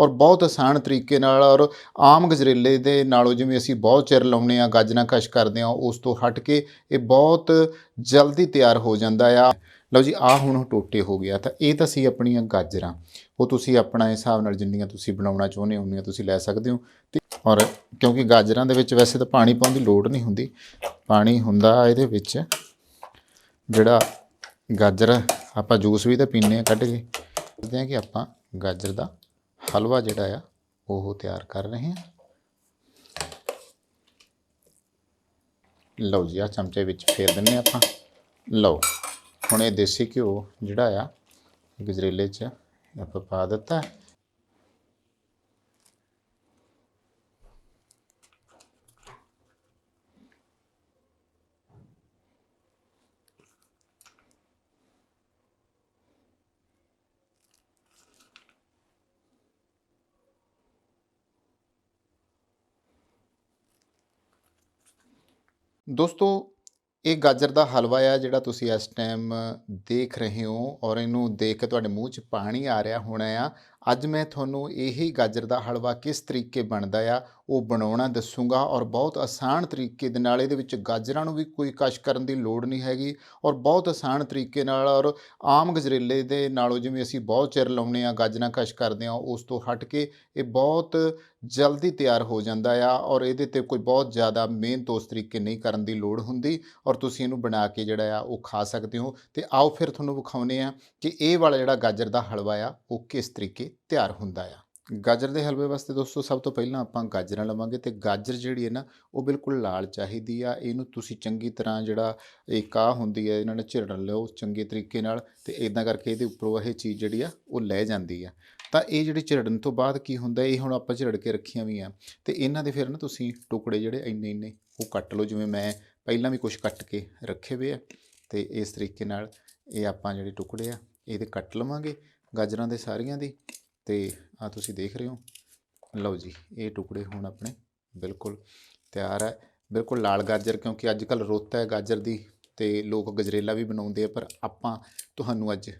ਔਰ ਬਹੁਤ ਆਸਾਨ ਤਰੀਕੇ ਨਾਲ ਔਰ ਆਮ ਗਜਰੇਲੇ ਦੇ ਨਾਲੋਂ ਜਿਵੇਂ ਅਸੀਂ ਬਹੁਤ ਚਿਰ ਲਾਉਂਦੇ ਆ ਗਾਜਰਾਂ ਕਸ਼ ਕਰਦੇ ਆ ਉਸ ਤੋਂ ਹਟ ਕੇ ਇਹ ਬਹੁਤ ਜਲਦੀ ਤਿਆਰ ਹੋ ਜਾਂਦਾ ਆ। ਲਓ ਜੀ ਆ ਹੁਣ ਟੋਟੇ ਹੋ ਗਿਆ, ਤਾਂ ਇਹ ਤਾਂ ਸੀ ਆਪਣੀਆਂ ਗਾਜਰਾਂ। ਉਹ ਤੁਸੀਂ ਆਪਣਾ ਹਿਸਾਬ ਨਾਲ ਜਿੰਨੀਆਂ ਤੁਸੀਂ ਬਣਾਉਣਾ ਚਾਹੁੰਦੇ ਹੋ, ਉਨੀਆਂ ਤੁਸੀਂ ਲੈ ਸਕਦੇ ਹੋ। ਤੇ ਔਰ ਕਿਉਂਕਿ ਗਾਜਰਾਂ ਦੇ ਵਿੱਚ ਵੈਸੇ ਤਾਂ ਪਾਣੀ ਪਾਉਣ ਦੀ ਲੋੜ ਨਹੀਂ ਹੁੰਦੀ, ਪਾਣੀ ਹੁੰਦਾ ਇਹਦੇ ਵਿੱਚ ਜਿਹੜਾ ਗਾਜਰ ਆਪਾਂ ਜੂਸ ਵੀ ਤਾਂ ਪੀਂਦੇ ਆ ਕੱਢ ਕੇ। ਦੱਸਦੇ ਆ ਕਿ ਆਪਾਂ ਗਾਜਰ ਦਾ ਹਲਵਾ ਜਿਹੜਾ ਆ, ਉਹ ਤਿਆਰ ਕਰ ਰਹੇ ਹਾਂ। ਲਓ ਜੀ ਆ ਚਮਚੇ ਵਿੱਚ ਫੇਰ ਦਿੰਨੇ ਆ ਆਪਾਂ। ਲਓ, ਹੁਣ ਇਹ ਦੇਸੀ ਘਿਓ ਜਿਹੜਾ ਆ, ਗਜਰੇਲੇ 'ਚ ਆਪਾਂ ਪਾ ਦਿੱਤਾ। ਦੋਸਤੋ, ਇਹ ਗਾਜਰ ਦਾ ਹਲਵਾ ਆ ਜਿਹੜਾ ਤੁਸੀਂ ਇਸ ਟਾਈਮ ਦੇਖ ਰਹੇ ਹੋ ਔਰ ਇਹਨੂੰ ਦੇਖ ਕੇ ਤੁਹਾਡੇ ਮੂੰਹ 'ਚ ਪਾਣੀ ਆ ਰਿਹਾ ਹੋਣਾ ਆ। ਅੱਜ ਮੈਂ ਤੁਹਾਨੂੰ ਇਹੀ ਗਾਜਰ ਦਾ ਹਲਵਾ ਕਿਸ ਤਰੀਕੇ ਬਣਦਾ ਆ, ਉਹ ਬਣਾਉਣਾ ਦੱਸੂਗਾ ਔਰ ਬਹੁਤ ਆਸਾਨ ਤਰੀਕੇ ਦੇ ਨਾਲ ਇਹਦੇ ਵਿੱਚ ਗਾਜਰਾਂ ਨੂੰ ਵੀ ਕੋਈ ਕਸ਼ ਕਰਨ ਦੀ ਲੋੜ ਨਹੀਂ ਹੈਗੀ ਔਰ ਬਹੁਤ ਆਸਾਨ ਤਰੀਕੇ ਨਾਲ ਔਰ ਆਮ ਗਜਰੇਲੇ ਦੇ ਨਾਲੋਂ ਜਿਵੇਂ ਅਸੀਂ ਬਹੁਤ ਚਿਰ ਲਾਉਂਦੇ ਆ ਗਾਜਰਾਂ ਕਸ਼ ਕਰਦੇ ਆ ਉਸ ਤੋਂ ਹਟ ਕੇ ਇਹ ਬਹੁਤ ਜਲਦੀ ਤਿਆਰ ਹੋ ਜਾਂਦਾ ਆ ਔਰ ਇਹਦੇ ਤੇ ਕੋਈ ਬਹੁਤ ਜ਼ਿਆਦਾ ਮਿਹਨਤ ਉਸ ਤਰੀਕੇ ਨਹੀਂ ਕਰਨ ਦੀ ਲੋੜ ਹੁੰਦੀ ਔਰ ਤੁਸੀਂ ਇਹਨੂੰ ਬਣਾ ਕੇ ਜਿਹੜਾ ਆ, ਉਹ ਖਾ ਸਕਦੇ ਹੋ। ਤੇ ਆਓ ਫਿਰ ਤੁਹਾਨੂੰ ਵਿਖਾਉਨੇ ਆ ਕਿ ਇਹ ਵਾਲਾ ਜਿਹੜਾ ਗਾਜਰ ਦਾ ਹਲਵਾ ਆ, ਉਹ ਕਿਸ ਤਰੀਕੇ ਤਿਆਰ ਹੁੰਦਾ ਆ। ਗਾਜਰ ਦੇ ਹਲਵੇ ਵਾਸਤੇ ਦੋਸਤੋ, ਸਭ ਤੋਂ ਪਹਿਲਾਂ ਆਪਾਂ ਗਾਜਰਾਂ ਲਵਾਂਗੇ ਤੇ ਗਾਜਰ ਜਿਹੜੀ ਹੈ ਨਾ, ਉਹ ਬਿਲਕੁਲ ਲਾਲ ਚਾਹੀਦੀ ਆ। ਇਹਨੂੰ ਤੁਸੀਂ ਚੰਗੀ ਤਰ੍ਹਾਂ ਜਿਹੜਾ ਇਹ ਕਾਹ ਹੁੰਦੀ ਹੈ, ਇਹਨਾਂ ਨੇ ਝਿੜਨ ਲਿਓ ਚੰਗੇ ਤਰੀਕੇ ਨਾਲ ਤੇ ਇਦਾਂ ਕਰਕੇ ਇਹਦੇ ਉੱਪਰੋਂ ਇਹ ਚੀਜ਼ ਜਿਹੜੀ ਆ, ਉਹ ਲੈ ਜਾਂਦੀ ਆ। ਤਾਂ ਇਹ ਜਿਹੜੀ ਝਿੜਨ ਤੋਂ ਬਾਅਦ ਕੀ ਹੁੰਦਾ, ਇਹ ਹੁਣ ਆਪਾਂ ਝਿੜ ਕੇ ਰੱਖੀਆਂ ਵੀ ਆ ਤੇ ਇਹਨਾਂ ਦੇ ਫਿਰ ਨਾ ਤੁਸੀਂ ਟੁਕੜੇ ਜਿਹੜੇ ਇੰਨੇ ਇੰਨੇ, ਉਹ ਕੱਟ ਲਓ ਜਿਵੇਂ ਮੈਂ ਪਹਿਲਾਂ ਵੀ ਕੁਝ ਕੱਟ ਕੇ ਰੱਖੇ ਹੋਏ ਆ ਤੇ ਇਸ ਤਰੀਕੇ ਨਾਲ ਇਹ ਆਪਾਂ ਜਿਹੜੇ ਟੁਕੜੇ ਆ, ਇਹਦੇ ਕੱਟ ਲਵਾਂਗੇ ਗਾਜਰਾਂ ਦੇ ਸਾਰੀਆਂ ਦੀ ਤੇ ਆ ਤੁਸੀਂ ਦੇਖ ਰਹੇ ਹੋ। ਲਓ ਜੀ, ਇਹ ਟੁਕੜੇ ਹੁਣ ਆਪਣੇ ਬਿਲਕੁਲ ਤਿਆਰ ਹੈ। ਬਿਲਕੁਲ ਲਾਲ ਗਾਜਰ, ਕਿਉਂਕਿ ਅੱਜ ਕੱਲ ਰੁੱਤ ਹੈ ਗਾਜਰ ਦੀ ਤੇ ਲੋਕ ਗਜਰੇਲਾ ਵੀ ਬਣਾਉਂਦੇ ਆ, ਪਰ ਆਪਾਂ ਤੁਹਾਨੂੰ ਅੱਜ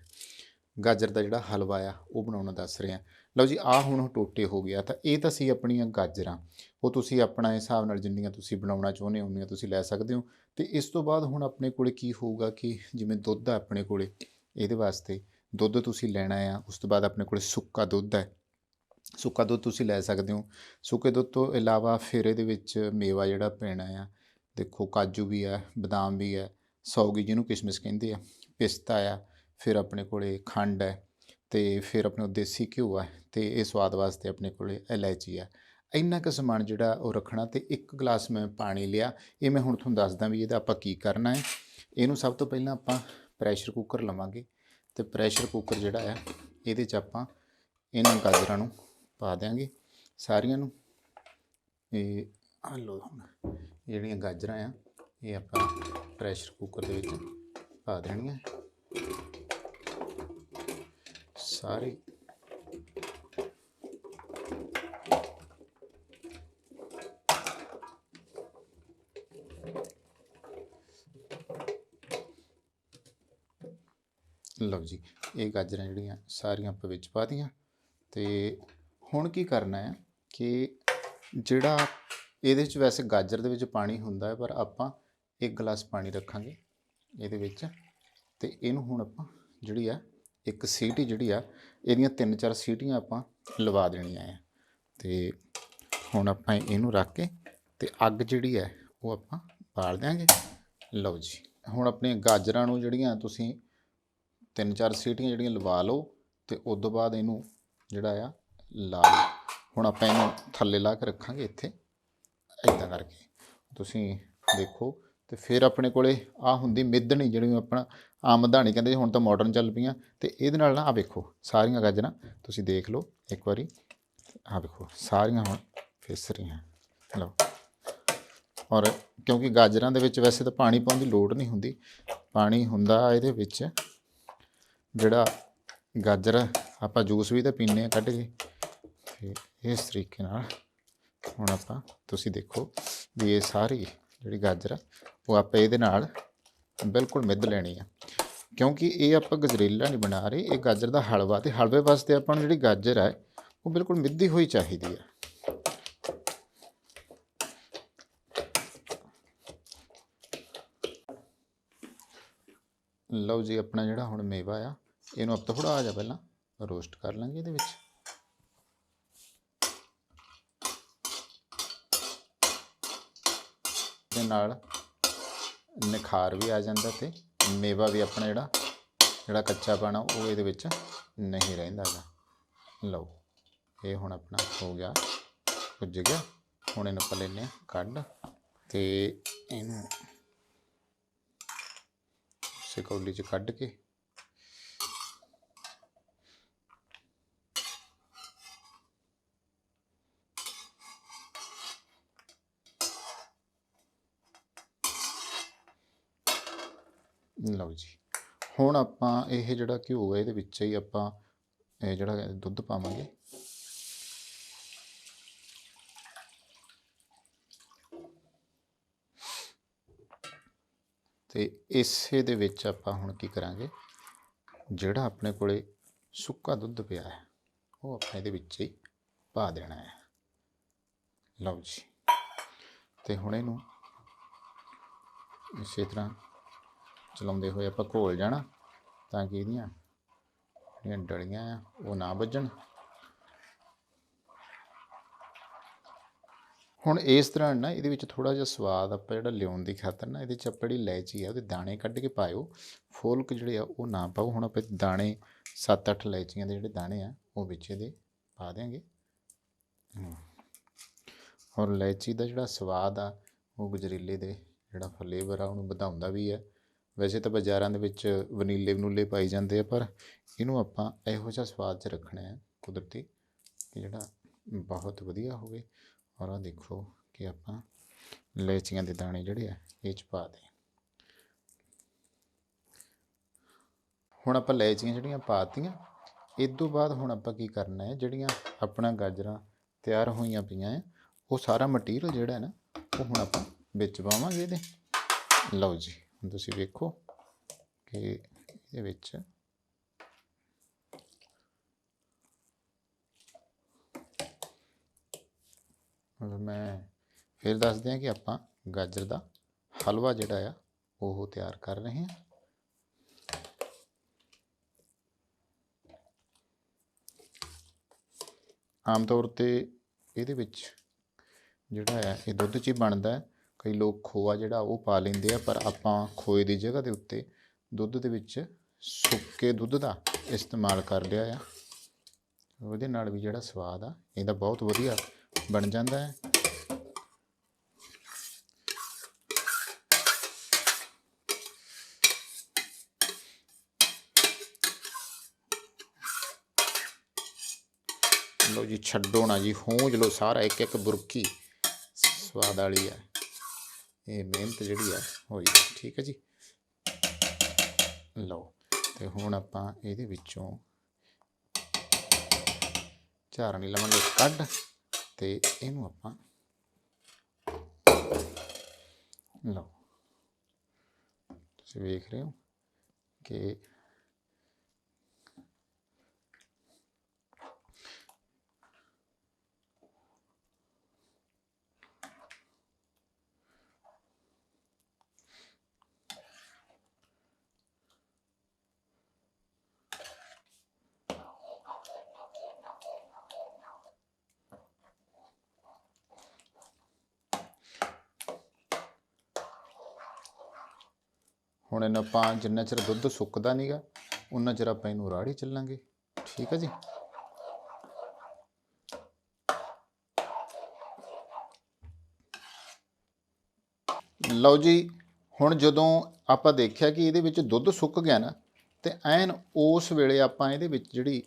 ਗਾਜਰ ਦਾ ਜਿਹੜਾ ਹਲਵਾ ਆ, ਉਹ ਬਣਾਉਣਾ ਦੱਸ ਰਹੇ ਹਾਂ। ਲਓ ਜੀ ਆ ਹੁਣ ਟੋਟੇ ਹੋ ਗਿਆ, ਤਾਂ ਇਹ ਤਾਂ ਸੀ ਆਪਣੀਆਂ ਗਾਜਰਾਂ। ਉਹ ਤੁਸੀਂ ਆਪਣਾ ਹਿਸਾਬ ਨਾਲ ਜਿੰਨੀਆਂ ਤੁਸੀਂ ਬਣਾਉਣਾ ਚਾਹੁੰਦੇ ਹੋ, ਉਨੀਆਂ ਤੁਸੀਂ ਲੈ ਸਕਦੇ ਹੋ। ਤੇ ਇਸ ਤੋਂ ਬਾਅਦ ਹੁਣ ਆਪਣੇ ਕੋਲੇ ਕੀ ਹੋਊਗਾ ਕਿ ਜਿਵੇਂ ਦੁੱਧ ਆ ਆਪਣੇ ਕੋਲੇ, ਇਹਦੇ ਵਾਸਤੇ ਦੁੱਧ ਤੁਸੀਂ ਲੈਣਾ ਆ, ਉਸ ਤੋਂ ਬਾਅਦ ਆਪਣੇ ਕੋਲ ਸੁੱਕਾ ਦੁੱਧ ਹੈ। ਸੁੱਕਾ ਦੁੱਧ ਤੁਸੀਂ ਲੈ ਸਕਦੇ ਹੋ। ਸੁੱਕੇ ਦੁੱਧ ਤੋਂ ਇਲਾਵਾ ਫਿਰ ਇਹਦੇ ਵਿੱਚ ਮੇਵਾ ਜਿਹੜਾ ਪੈਣਾ ਆ, ਦੇਖੋ ਕਾਜੂ ਵੀ ਆ ਬਦਾਮ ਵੀ ਹੈ, ਸੌਗੀ ਜਿਹਨੂੰ ਕਿਸ਼ਮਿਸ਼ ਕਹਿੰਦੇ ਆ, ਪਿਸਤਾ ਆ, ਫਿਰ ਆਪਣੇ ਕੋਲੇ ਖੰਡ ਹੈ ਤੇ ਫਿਰ ਆਪਣੇ ਕੋਲ ਦੇਸੀ ਘਿਓ ਆ ਤੇ ਇਹ ਸਵਾਦ ਵਾਸਤੇ ਆਪਣੇ ਕੋਲੇ ਇਲਾਇਚੀ ਆ। ਇੰਨਾ ਕੁ ਸਮਾਨ ਜਿਹੜਾ ਉਹ ਰੱਖਣਾ ਤੇ ਇੱਕ ਗਲਾਸ ਮੈਂ ਪਾਣੀ ਲਿਆ। ਇਹ ਮੈਂ ਹੁਣ ਤੁਹਾਨੂੰ ਦੱਸਦਾ ਵੀ ਇਹਦਾ ਆਪਾਂ ਕੀ ਕਰਨਾ ਹੈ। ਇਹਨੂੰ ਸਭ ਤੋਂ ਪਹਿਲਾਂ ਆਪਾਂ ਪ੍ਰੈਸ਼ਰ ਕੁੱਕਰ ਲਵਾਂਗੇ। ਤੇ ਪ੍ਰੈਸ਼ਰ ਕੁੱਕਰ ਜਿਹੜਾ ਆ ਇਹਦੇ 'ਚ ਆਪਾਂ ਇਹਨਾਂ ਗਾਜਰਾਂ ਨੂੰ ਪਾ ਦਿਆਂਗੇ। ਸਾਰੀਆਂ ਨੂੰ ਇਹ ਆ ਲਓ ਹੁਣ ਜਿਹੜੀਆਂ ਗਾਜਰਾਂ ਆ, ਇਹ ਆਪਾਂ ਪ੍ਰੈਸ਼ਰ ਕੁੱਕਰ ਦੇ ਵਿੱਚ ਪਾ ਦੇਣੀਆਂ। ਸਾਰੇ ਲਓ ਜੀ, ਇਹ ਗਾਜਰਾਂ ਜਿਹੜੀਆਂ ਸਾਰੀਆਂ ਆਪਾਂ ਵਿੱਚ ਪਾ ਦੀਆਂ ਤੇ ਹੁਣ ਕੀ ਕਰਨਾ ਹੈ ਕਿ ਜਿਹੜਾ ਇਹਦੇ ਵਿੱਚ ਵੈਸੇ ਗਾਜਰ ਦੇ ਵਿੱਚ ਪਾਣੀ ਹੁੰਦਾ ਹੈ, ਪਰ ਆਪਾਂ ਇੱਕ ਗਲਾਸ ਪਾਣੀ ਰੱਖਾਂਗੇ ਇਹਦੇ ਵਿੱਚ। ਤੇ ਇਹਨੂੰ ਹੁਣ ਆਪਾਂ ਜਿਹੜੀ ਆ, ਇੱਕ ਸੀਟੀ ਜਿਹੜੀ ਆ, ਇਹਦੀਆਂ ਤਿੰਨ ਚਾਰ ਸੀਟੀਆਂ ਆਪਾਂ ਲਵਾ ਦੇਣੀਆਂ ਆ। ਤੇ ਹੁਣ ਆਪਾਂ ਇਹਨੂੰ ਰੱਖ ਕੇ ਤੇ ਅੱਗ ਜਿਹੜੀ ਹੈ, ਉਹ ਆਪਾਂ ਬਾਲ ਦਿਆਂਗੇ। ਲਓ ਜੀ, ਹੁਣ ਆਪਣੀਆਂ ਗਾਜਰਾਂ ਨੂੰ ਜਿਹੜੀਆਂ ਤੁਸੀਂ ਤਿੰਨ ਚਾਰ ਸੀਟੀਆਂ ਜਿਹੜੀਆਂ ਲਵਾ ਲਓ ਤੇ ਉਸ ਤੋਂ ਬਾਅਦ ਇਹਨੂੰ ਜਿਹੜਾ ਆ, ਲਾ ਲਓ। ਹੁਣ ਆਪਾਂ ਇਹਨੂੰ ਥੱਲੇ ਲਾ ਕੇ ਰੱਖਾਂਗੇ ਇੱਥੇ ਇਦਾਂ ਕਰਕੇ। ਤੁਸੀਂ ਦੇਖੋ ਤੇ ਫਿਰ ਆਪਣੇ ਕੋਲੇ ਆ ਹੁੰਦੀ ਮਿੱਧਣੀ ਜਿਹੜੀ ਆਪਣਾ ਆਮ ਮਧਾਣੀ ਕਹਿੰਦੇ ਹੁਣ ਤਾਂ ਮਾਡਰਨ ਚੱਲ ਪਈਆਂ ਤੇ ਇਹਦੇ ਨਾਲ ਨਾ ਆ ਵੇਖੋ, ਸਾਰੀਆਂ ਗਾਜਰਾਂ ਤੁਸੀਂ ਦੇਖ ਲਓ ਇੱਕ ਵਾਰੀ। ਆ ਵੇਖੋ, ਸਾਰੀਆਂ ਹੁਣ ਫਿਸ ਰਹੀਆਂ। ਲਓ। ਔਰ ਕਿਉਂਕਿ ਗਾਜਰਾਂ ਦੇ ਵਿੱਚ ਵੈਸੇ ਤਾਂ ਪਾਣੀ ਪਾਉਣ ਦੀ ਲੋੜ ਨਹੀਂ ਹੁੰਦੀ, ਪਾਣੀ ਹੁੰਦਾ ਇਹਦੇ ਵਿੱਚ ਜਿਹੜਾ ਗਾਜਰ ਆਪਾਂ ਜੂਸ ਵੀ ਤਾਂ ਪੀਂਦੇ ਆ ਕੱਢ ਕੇ। ਤੇ ਇਸ ਤਰੀਕੇ ਨਾਲ ਹੁਣ ਆਪਾਂ ਤੁਸੀਂ ਦੇਖੋ ਵੀ ਇਹ ਸਾਰੀ ਜਿਹੜੀ ਗਾਜਰ ਉਹ ਆਪਾਂ ਇਹਦੇ ਨਾਲ ਬਿਲਕੁਲ ਮਿੱਧ ਲੈਣੀ ਆ। ਕਿਉਂਕਿ ਇਹ ਆਪਾਂ ਗਜਰੇਲਾ ਨਹੀਂ ਬਣਾ ਰਹੇ, ਇਹ ਗਾਜਰ ਦਾ ਹਲਵਾ ਤੇ ਹਲਵੇ ਵਾਸਤੇ ਆਪਾਂ ਨੂੰ ਜਿਹੜੀ ਗਾਜਰ ਹੈ ਉਹ ਬਿਲਕੁਲ ਮਿੱਧੀ ਹੋਈ ਚਾਹੀਦੀ ਆ। ਲਓ ਜੀ, ਆਪਣਾ ਜਿਹੜਾ ਹੁਣ ਮੇਵਾ ਆ ਇਹਨੂੰ ਆਪ ਥੋੜਾ ਆ ਜਾ ਪਹਿਲਾਂ ਰੋਸਟ ਕਰ ਲਾਂਗੇ ਇਹਦੇ ਵਿੱਚ। ਦੇ ਨਾਲ ਨਿਖਾਰ ਵੀ ਆ ਜਾਂਦਾ ਤੇ ਮੇਵਾ ਵੀ ਆਪਣਾ ਜਿਹੜਾ ਜਿਹੜਾ ਕੱਚਾ ਪਾਣਾ ਉਹ ਇਹਦੇ ਵਿੱਚ ਨਹੀਂ ਰਹਿੰਦਾ ਗਾ ਲਓ, ਇਹ ਹੁਣ ਆਪਣਾ ਹੋ ਗਿਆ ਪੁੱਜ ਗਿਆ। ਹੁਣ ਇਹਨੂੰ ਆਪਾਂ ਲੈਨੇ ਆ ਕੱਢ ਤੇ ਇਹਨੂੰ ਸਿਕੌਲੀ ਚ ਕੱਢ ਕੇ ਲਓ ਜੀ ਹੁਣ ਆਪਾਂ ਇਹ ਜਿਹੜਾ ਘਿਓ ਹੈ, ਇਹਦੇ ਵਿੱਚ ਹੀ ਆਪਾਂ ਇਹ ਜਿਹੜਾ ਦੁੱਧ ਪਾਵਾਂਗੇ। ਤੇ ਇਸੇ ਦੇ ਵਿੱਚ ਆਪਾਂ ਹੁਣ ਕੀ ਕਰਾਂਗੇ, ਜਿਹੜਾ ਆਪਣੇ ਕੋਲੇ ਸੁੱਕਾ ਦੁੱਧ ਪਿਆ ਹੈ, ਉਹ ਆਪਾਂ ਇਹਦੇ ਵਿੱਚ ਹੀ ਪਾ ਦੇਣਾ ਹੈ। ਲਓ ਜੀ। ਤੇ ਹੁਣ ਇਹਨੂੰ ਇਸੇ ਤਰ੍ਹਾਂ ਚਲਾਉਂਦੇ ਹੋਏ ਆਪਾਂ ਘੋਲ ਜਾਣਾ ਤਾਂ ਕਿ ਇਹਦੀਆਂ ਜਿਹੜੀਆਂ ਡਲੀਆਂ ਆ, ਉਹ ਨਾ ਵੱਜਣ। ਹੁਣ ਇਸ ਤਰ੍ਹਾਂ ਨਾ ਇਹਦੇ ਵਿੱਚ ਥੋੜਾ ਜਿਹਾ ਸਵਾਦ ਆਪਾਂ ਜਿਹੜਾ ਲਿਆਉਣ ਦੀ ਖਾਤਰ ਨਾ ਇਹਦੇ ਚ ਆਪਾਂ ਜਿਹੜੀ ਇਲਾਇਚੀ ਆ, ਉਹਦੇ ਦਾਣੇ ਕੱਢ ਕੇ ਪਾਇਓ। ਫੋਲਕ ਜਿਹੜੇ ਆ, ਉਹ ਨਾ ਪਾਓ। ਹੁਣ ਆਪਾਂ ਦਾਣੇ 7-8 ਇਲਾਇਚੀਆਂ ਦੇ ਜਿਹੜੇ ਦਾਣੇ ਆ, ਉਹ ਵਿੱਚ ਇਹਦੇ ਪਾ ਦਿਆਂਗੇ। ਔਰ ਇਲਾਇਚੀ ਦਾ ਜਿਹੜਾ ਸਵਾਦ ਆ, ਉਹ ਗਜਰੇਲੇ ਦੇ ਜਿਹੜਾ ਫਲੇਵਰ ਆ, ਉਹਨੂੰ ਵਧਾਉਂਦਾ ਵੀ ਹੈ ਵੈਸੇ ਤਾਂ ਬਾਜ਼ਾਰਾਂ ਦੇ ਵਿੱਚ ਵਨੀਲੇ ਵਨੂਲੇ ਪਾਈ ਜਾਂਦੇ ਆ, ਪਰ ਇਹਨੂੰ ਆਪਾਂ ਇਹੋ ਜਿਹਾ ਸਵਾਦ 'ਚ ਰੱਖਣਾ ਹੈ ਕੁਦਰਤੀ ਕਿ ਜਿਹੜਾ ਬਹੁਤ ਵਧੀਆ ਹੋਵੇ। ਔਰ ਆ ਦੇਖੋ ਕਿ ਆਪਾਂ ਇਲਾਇਚੀਆਂ ਦੇ ਦਾਣੇ ਜਿਹੜੇ ਆ, ਇਹ 'ਚ ਪਾ ਦੇ। ਹੁਣ ਆਪਾਂ ਲੈਚੀਆਂ ਜਿਹੜੀਆਂ ਪਾਤੀਆਂ, ਇਸ ਤੋਂ ਬਾਅਦ ਹੁਣ ਆਪਾਂ ਕੀ ਕਰਨਾ ਹੈ, ਜਿਹੜੀਆਂ ਆਪਣਾ ਗਾਜਰਾਂ ਤਿਆਰ ਹੋਈਆਂ ਪਈਆਂ ਹੈ, ਉਹ ਸਾਰਾ ਮਟੀਰੀਅਲ ਜਿਹੜਾ ਹੈ ਨਾ, ਉਹ ਹੁਣ ਆਪਾਂ ਵਿੱਚ ਪਾਵਾਂਗੇ ਇਹਦੇ। ਲਓ ਜੀ। ਹੁਣ ਤੁਸੀਂ ਵੇਖੋ ਕਿ ਇਹਦੇ ਵਿੱਚ ਮੈਂ ਫਿਰ ਦੱਸ ਦਿਆਂ ਕਿ ਆਪਾਂ ਗਾਜਰ ਦਾ ਹਲਵਾ ਜਿਹੜਾ ਆ, ਉਹ ਤਿਆਰ ਕਰ ਰਹੇ ਹਾਂ। ਆਮ ਤੌਰ ਤੇ ਇਹਦੇ ਵਿੱਚ ਜਿਹੜਾ ਹੈ ਇਹ ਦੁੱਧ 'ਚ ਹੀ ਬਣਦਾ ਹੈ। ਕਈ ਲੋਕ ਖੋਆ ਜਿਹੜਾ ਉਹ ਪਾ ਲੈਂਦੇ ਆ, ਪਰ ਆਪਾਂ ਖੋਏ ਦੀ ਜਗ੍ਹਾ ਦੇ ਉੱਤੇ ਦੁੱਧ ਦੇ ਵਿੱਚ ਸੁੱਕੇ ਦੁੱਧ ਦਾ ਇਸਤੇਮਾਲ ਕਰ ਲਿਆ ਆ। ਉਹਦੇ ਨਾਲ ਵੀ ਜਿਹੜਾ ਸਵਾਦ ਆ, ਇਹਦਾ ਬਹੁਤ ਵਧੀਆ ਬਣ ਜਾਂਦਾ ਹੈ ਲਓ ਜੀ, ਛੱਡੋ ਨਾ ਜੀ ਹੂੰਜ ਲਓ ਸਾਰਾ ਇੱਕ ਇੱਕ ਬੁਰਕੀ ਸਵਾਦ ਵਾਲੀ ਹੈ ਇਹ ਮਿਹਨਤ ਜਿਹੜੀ ਆ, ਹੋਈ ਠੀਕ ਹੈ ਜੀ? ਲਓ, ਤੇ ਹੁਣ ਆਪਾਂ ਇਹਦੇ ਵਿੱਚੋਂ ਝਾਰਣੀ ਲਵਾਂਗੇ, ਕੱਢ ਤੇ ਇਹਨੂੰ ਆਪਾਂ ਲਓ। ਤੁਸੀਂ ਵੇਖ ਰਹੇ ਹੋ ਕਿ ਹੁਣ ਇਹਨੂੰ ਆਪਾਂ ਜਿੰਨਾ ਚਿਰ ਦੁੱਧ ਸੁੱਕਦਾ ਨਹੀਂਗਾ ਉਨਾ ਚਿਰ ਆਪਾਂ ਇਹਨੂੰ ਰਾੜੀ ਚੱਲਾਂਗੇ। ਠੀਕ ਹੈ ਜੀ? ਲਓ ਜੀ, ਹੁਣ ਜਦੋਂ ਆਪਾਂ ਦੇਖਿਆ ਕਿ ਇਹਦੇ ਵਿੱਚ ਦੁੱਧ ਸੁੱਕ ਗਿਆ ਨਾ, ਤੇ ਐਨ ਉਸ ਵੇਲੇ ਆਪਾਂ ਇਹਦੇ ਵਿੱਚ ਜਿਹੜੀ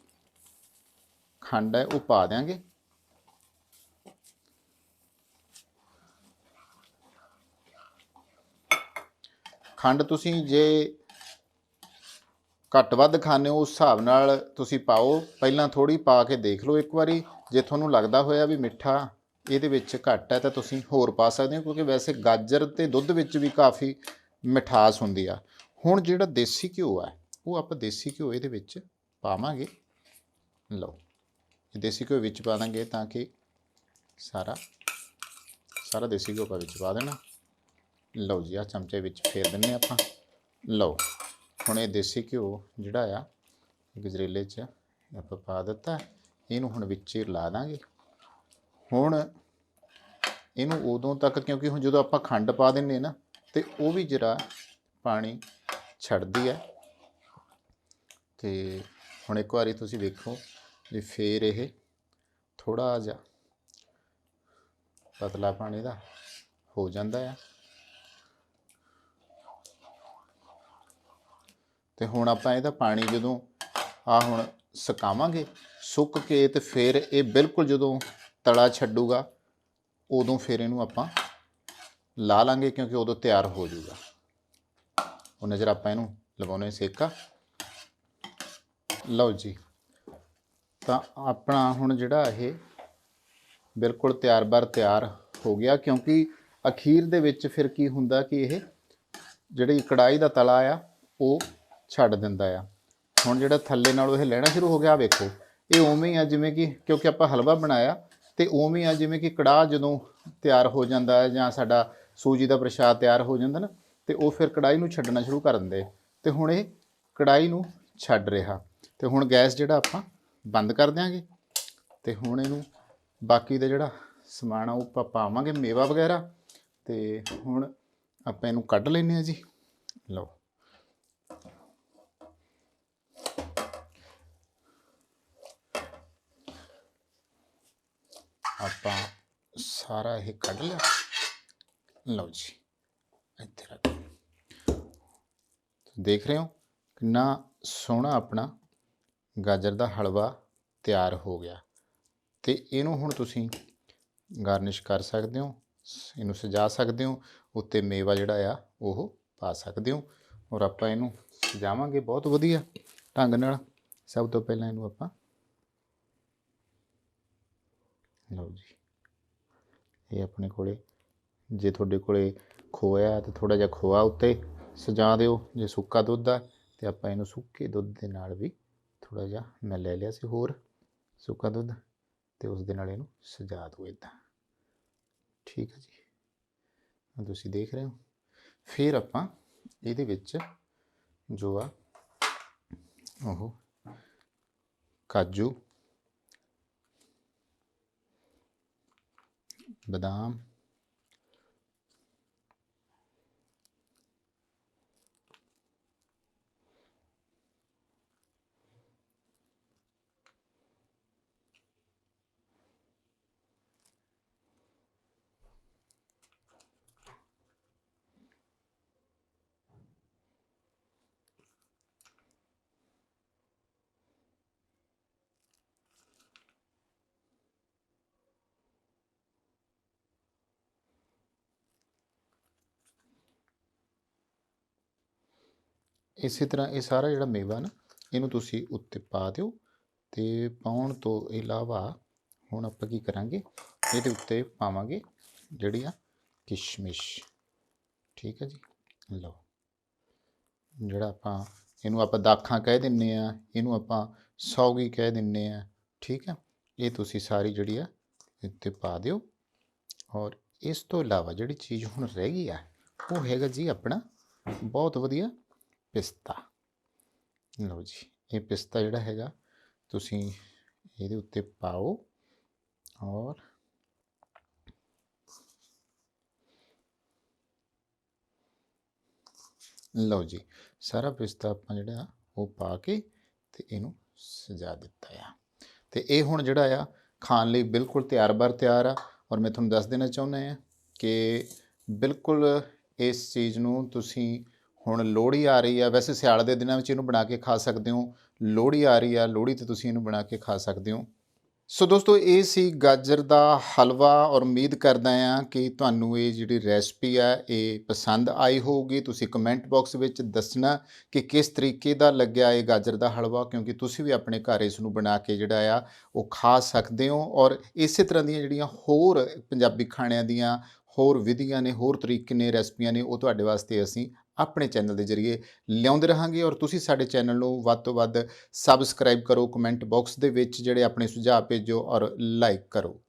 ਖੰਡ ਹੈ ਉਹ ਪਾ ਦਿਆਂਗੇ। ਖੰਡ ਤੁਸੀਂ ਜੇ ਘੱਟ ਵੱਧ ਖਾਣੇ ਹੋ, ਉਸ ਹਿਸਾਬ ਨਾਲ ਤੁਸੀਂ ਪਾਓ। ਪਹਿਲਾਂ ਥੋੜੀ ਪਾ ਕੇ ਦੇਖ ਲਓ ਇੱਕ ਵਾਰੀ। ਜੇ ਤੁਹਾਨੂੰ ਲੱਗਦਾ ਹੋਇਆ ਵੀ ਮਿੱਠਾ ਇਹਦੇ ਵਿੱਚ ਘੱਟ ਹੈ, ਤਾਂ ਤੁਸੀਂ ਹੋਰ ਪਾ ਸਕਦੇ ਹੋ, ਕਿਉਂਕਿ ਵੈਸੇ ਗਾਜਰ ਤੇ ਦੁੱਧ ਵਿੱਚ ਵੀ ਕਾਫੀ ਮਿਠਾਸ ਹੁੰਦੀ ਆ। ਹੁਣ ਜਿਹੜਾ ਦੇਸੀ ਘਿਓ ਆ, ਉਹ ਆਪਾਂ ਦੇਸੀ ਘਿਓ ਇਹਦੇ ਵਿੱਚ ਪਾਵਾਂਗੇ। ਲਓ ਇਹ ਦੇਸੀ ਘਿਓ ਵਿੱਚ ਪਾ ਦਾਂਗੇ ਤਾਂ ਕਿ ਸਾਰਾ ਸਾਰਾ ਦੇਸੀ ਘਿਓ ਪਾ ਵਿੱਚ ਪਾ ਦੇਣਾ। ਲਓ ਜੀ ਆ ਚਮਚੇ ਵਿੱਚ ਫੇਰ ਦਿੰਨੇ ਆਪਾਂ। ਲਓ, ਹੁਣ ਇਹ ਦੇਸੀ ਘਿਓ ਜਿਹੜਾ ਆ ਗਜਰੇਲੇ 'ਚ ਆਪਾਂ ਪਾ ਦਿੱਤਾ। ਇਹਨੂੰ ਹੁਣ ਵਿੱਚ ਹੀ ਲਾ ਦਾਂਗੇ। ਹੁਣ ਇਹਨੂੰ ਉਦੋਂ ਤੱਕ, ਕਿਉਂਕਿ ਹੁਣ ਜਦੋਂ ਆਪਾਂ ਖੰਡ ਪਾ ਦਿੰਨੇ ਨਾ, ਤੇ ਉਹ ਵੀ ਜਰਾ ਪਾਣੀ ਛੱਡਦੀ ਹੈ ਤੇ ਹੁਣ ਇੱਕ ਵਾਰੀ ਤੁਸੀਂ ਵੇਖੋ ਜੇ ਫੇਰ ਇਹ ਥੋੜਾ ਜਿਹਾ ਪਤਲਾ ਪਾਣੀ ਦਾ ਹੋ ਜਾਂਦਾ ਆ। ਤੇ ਹੁਣ ਆਪਾਂ ਇਹਦਾ ਪਾਣੀ ਜਦੋਂ ਆ ਹੁਣ ਸੁਕਾਵਾਂਗੇ, ਸੁੱਕ ਕੇ ਤੇ ਫਿਰ ਇਹ ਬਿਲਕੁਲ ਜਦੋਂ ਤਲਾ ਛੱਡੂਗਾ, ਉਦੋਂ ਫਿਰ ਇਹਨੂੰ ਆਪਾਂ ਲਾ ਲਾਂਗੇ ਕਿਉਂਕਿ ਉਦੋਂ ਤਿਆਰ ਹੋ ਜਾਊਗਾ। ਉਹ ਨਜ਼ਰ ਆਪਾਂ ਇਹਨੂੰ ਲਵਾਉਣੇ ਸੇਕਾ। ਲਓ ਜੀ, ਤਾਂ ਆਪਣਾ ਹੁਣ ਜਿਹੜਾ ਇਹ ਬਿਲਕੁਲ ਤਿਆਰ ਬਾਰ ਤਿਆਰ ਹੋ ਗਿਆ ਕਿਉਂਕਿ ਅਖੀਰ ਦੇ ਵਿੱਚ ਫਿਰ ਕੀ ਹੁੰਦਾ ਕਿ ਇਹ ਜਿਹੜੀ ਕੜਾਈ ਦਾ ਤਲਾ ਆ, ਉਹ ਛੱਡ ਦਿੰਦਾ ਆ। ਹੁਣ ਜਿਹੜਾ ਥੱਲੇ ਨਾਲੋਂ ਇਹ ਲੈਣਾ ਸ਼ੁਰੂ ਹੋ ਗਿਆ ਵੇਖੋ। ਇਹ ਉਵੇਂ ਹੀ ਆ, ਜਿਵੇਂ ਕਿ ਕਿਉਂਕਿ ਆਪਾਂ ਹਲਵਾ ਬਣਾਇਆ, ਤੇ ਉਵੇਂ ਆ, ਜਿਵੇਂ ਕਿ ਕੜਾਹ ਜਦੋਂ ਤਿਆਰ ਹੋ ਜਾਂਦਾ ਹੈ ਜਾਂ ਸਾਡਾ ਸੂਜੀ ਦਾ ਪ੍ਰਸ਼ਾਦ ਤਿਆਰ ਹੋ ਜਾਂਦਾ ਨਾ, ਤੇ ਉਹ ਫਿਰ ਕੜਾਈ ਨੂੰ ਛੱਡਣਾ ਸ਼ੁਰੂ ਕਰ ਦਿੰਦੇ। ਤੇ ਹੁਣ ਇਹ ਕੜਾਈ ਨੂੰ ਛੱਡ ਰਿਹਾ। ਤੇ ਹੁਣ ਗੈਸ ਜਿਹੜਾ ਆਪਾਂ ਬੰਦ ਕਰ ਦਿਆਂਗੇ। ਤੇ ਹੁਣ ਇਹਨੂੰ ਬਾਕੀ ਦਾ ਜਿਹੜਾ ਸਮਾਨ ਆ, ਉਹ ਆਪਾਂ ਪਾਵਾਂਗੇ ਮੇਵਾ ਵਗੈਰਾ। ਤੇ ਹੁਣ ਆਪਾਂ ਇਹਨੂੰ ਕੱਢ ਲੈਨੇ ਆ ਜੀ। ਲਓ। ਆਪਾਂ ਸਾਰਾ ਇਹ ਕੱਢ ਲਿਆ। ਲਓ ਜੀ, ਇੱਥੇ ਰੱਖ ਦੇਖ ਰਹੇ ਹੋ ਕਿੰਨਾ ਸੋਹਣਾ ਆਪਣਾ ਗਾਜਰ ਦਾ ਹਲਵਾ ਤਿਆਰ ਹੋ ਗਿਆ। ਤੇ ਇਹਨੂੰ ਹੁਣ ਤੁਸੀਂ ਗਾਰਨਿਸ਼ ਕਰ ਸਕਦੇ ਹੋ ਸ- ਇਹਨੂੰ ਸਜਾ ਸਕਦੇ ਹੋ, ਉੱਤੇ ਮੇਵਾ ਜਿਹੜਾ ਆ, ਉਹ ਪਾ ਸਕਦੇ ਹੋ ਔਰ ਆਪਾਂ ਇਹਨੂੰ ਸਜਾਵਾਂਗੇ। ਬਹੁਤ ਵਧੀਆ ਢੰਗ ਨਾਲ। ਸਭ ਤੋਂ ਪਹਿਲਾਂ ਇਹਨੂੰ ਆਪਾਂ ਲਓ ਜੀ। ਇਹ ਆਪਣੇ ਕੋਲੇ, ਜੇ ਤੁਹਾਡੇ ਕੋਲੇ ਖੋਇਆ ਹੈ ਤੇ ਥੋੜਾ ਜਿਹਾ ਖੋਆ ਉੱਤੇ ਸਜਾ ਦਿਓ। ਜੇ ਸੁੱਕਾ ਦੁੱਧ ਆ ਤੇ ਆਪਾਂ ਇਹਨੂੰ ਸੁੱਕੇ ਦੁੱਧ ਦੇ ਨਾਲ ਵੀ ਥੋੜਾ ਜਿਹਾ ਮੈਂ ਲੈ ਲਿਆ ਸੀ ਹੋਰ ਸੁੱਕਾ ਦੁੱਧ ਤੇ ਉਸ ਦੇ ਨਾਲ ਇਹਨੂੰ ਸਜਾ ਦਿਓ ਇਦਾਂ। ਠੀਕ ਹੈ ਜੀ। ਤੁਸੀਂ ਦੇਖ ਰਹੇ ਹੋ। ਫਿਰ ਆਪਾਂ ਇਹਦੇ ਵਿੱਚ ਜੋ ਆ, ਉਹ ਕਾਜੂ ਬਦਾਮ ਇਸੇ ਤਰ੍ਹਾਂ ਇਹ ਸਾਰਾ ਜਿਹੜਾ ਮੇਵਾ ਨਾ, ਇਹਨੂੰ ਤੁਸੀਂ ਉੱਤੇ ਪਾ ਦਿਓ ਤੇ ਪਾਉਣ ਤੋਂ ਇਲਾਵਾ ਹੁਣ ਆਪਾਂ ਕੀ ਕਰਾਂਗੇ, ਇਹਦੇ ਉੱਤੇ ਪਾਵਾਂਗੇ ਜਿਹੜੀ ਆ ਕਿਸ਼ਮਿਸ਼। ਠੀਕ ਹੈ ਜੀ? ਲਓ। ਜਿਹੜਾ ਆਪਾਂ, ਇਹਨੂੰ ਆਪਾਂ ਦਾਖਾਂ ਕਹਿ ਦਿੰਨੇ ਆ, ਇਹਨੂੰ ਆਪਾਂ ਸੌਗੀ ਕਹਿ ਦਿੰਨੇ ਆ। ਠੀਕ ਹੈ ਇਹ ਤੁਸੀਂ ਸਾਰੀ ਜਿਹੜੀ ਆ, ਇੱਥੇ ਪਾ ਦਿਓ। ਔਰ ਇਸ ਤੋਂ ਇਲਾਵਾ ਜਿਹੜੀ ਚੀਜ਼ ਹੁਣ ਰਹਿ ਗਈ ਆ, ਉਹ ਹੈਗਾ ਜੀ ਆਪਣਾ ਬਹੁਤ ਵਧੀਆ ਪਿਸਤਾ। ਲਓ ਜੀ, ਇਹ ਪਿਸਤਾ ਜਿਹੜਾ ਹੈਗਾ, ਤੁਸੀਂ ਇਹਦੇ ਉੱਤੇ ਪਾਓ ਔਰ ਲਓ ਜੀ, ਸਾਰਾ ਪਿਸਤਾ ਆਪਾਂ ਜਿਹੜਾ ਉਹ ਪਾ ਕੇ ਤੇ ਇਹਨੂੰ ਸਜਾ ਦਿੱਤਾ ਆ। ਤੇ ਇਹ ਹੁਣ ਜਿਹੜਾ ਆ, ਖਾਣ ਲਈ ਬਿਲਕੁਲ ਤਿਆਰ ਬਰ ਤਿਆਰ ਆ ਔਰ ਮੈਂ ਤੁਹਾਨੂੰ ਦੱਸ ਦੇਣਾ ਚਾਹੁੰਦਾ ਹਾਂ ਕਿ ਬਿਲਕੁਲ ਇਸ ਚੀਜ਼ ਨੂੰ ਤੁਸੀਂ ਹੁਣ ਲੋਹੜੀ ਆ ਰਹੀ ਆ, ਵੈਸੇ ਸਿਆਲ ਦੇ ਦਿਨਾਂ ਵਿੱਚ ਇਹਨੂੰ ਬਣਾ ਕੇ ਖਾ ਸਕਦੇ ਹੋ। ਲੋਹੜੀ ਆ ਰਹੀ ਆ, ਲੋਹੜੀ ਤੇ ਤੁਸੀਂ ਇਹਨੂੰ ਬਣਾ ਕੇ ਖਾ ਸਕਦੇ ਹੋ। ਸੋ ਦੋਸਤੋ, ਇਹ ਸੀ ਗਾਜਰ ਦਾ ਹਲਵਾ ਔਰ ਉਮੀਦ ਕਰਦਾ ਹਾਂ ਕਿ ਤੁਹਾਨੂੰ ਇਹ ਜਿਹੜੀ ਰੈਸਪੀ ਆ, ਇਹ ਪਸੰਦ ਆਈ ਹੋਊਗੀ। ਤੁਸੀਂ ਕਮੈਂਟ ਬਾਕਸ ਵਿੱਚ ਦੱਸਣਾ ਕਿ ਕਿਸ ਤਰੀਕੇ ਦਾ ਲੱਗਿਆ ਇਹ ਗਾਜਰ ਦਾ ਹਲਵਾ, ਕਿਉਂਕਿ ਤੁਸੀਂ ਵੀ ਆਪਣੇ ਘਰ ਇਸ ਨੂੰ ਬਣਾ ਕੇ ਜਿਹੜਾ ਆ, ਉਹ ਖਾ ਸਕਦੇ ਹੋ। ਔਰ ਇਸੇ ਤਰ੍ਹਾਂ ਦੀਆਂ ਜਿਹੜੀਆਂ ਹੋਰ ਪੰਜਾਬੀ ਖਾਣਿਆਂ ਦੀਆਂ ਹੋਰ ਵਿਧੀਆਂ ਨੇ, ਹੋਰ ਤਰੀਕੇ ਨੇ, ਰੈਸਪੀਆਂ ਨੇ, ਉਹ ਤੁਹਾਡੇ ਵਾਸਤੇ ਅਸੀਂ ਆਪਣੇ ਚੈਨਲ ਦੇ ਜ਼ਰੀਏ ਲਿਆਉਂਦੇ ਰਹਾਂਗੇ ਔਰ ਤੁਸੀਂ ਸਾਡੇ ਚੈਨਲ ਨੂੰ ਵੱਧ ਤੋਂ ਵੱਧ ਸਬਸਕ੍ਰਾਈਬ ਕਰੋ ਕਮੈਂਟ ਬਾਕਸ ਦੇ ਵਿੱਚ ਜਿਹੜੇ ਆਪਣੇ ਸੁਝਾਅ ਭੇਜੋ ਔਰ ਲਾਈਕ ਕਰੋ।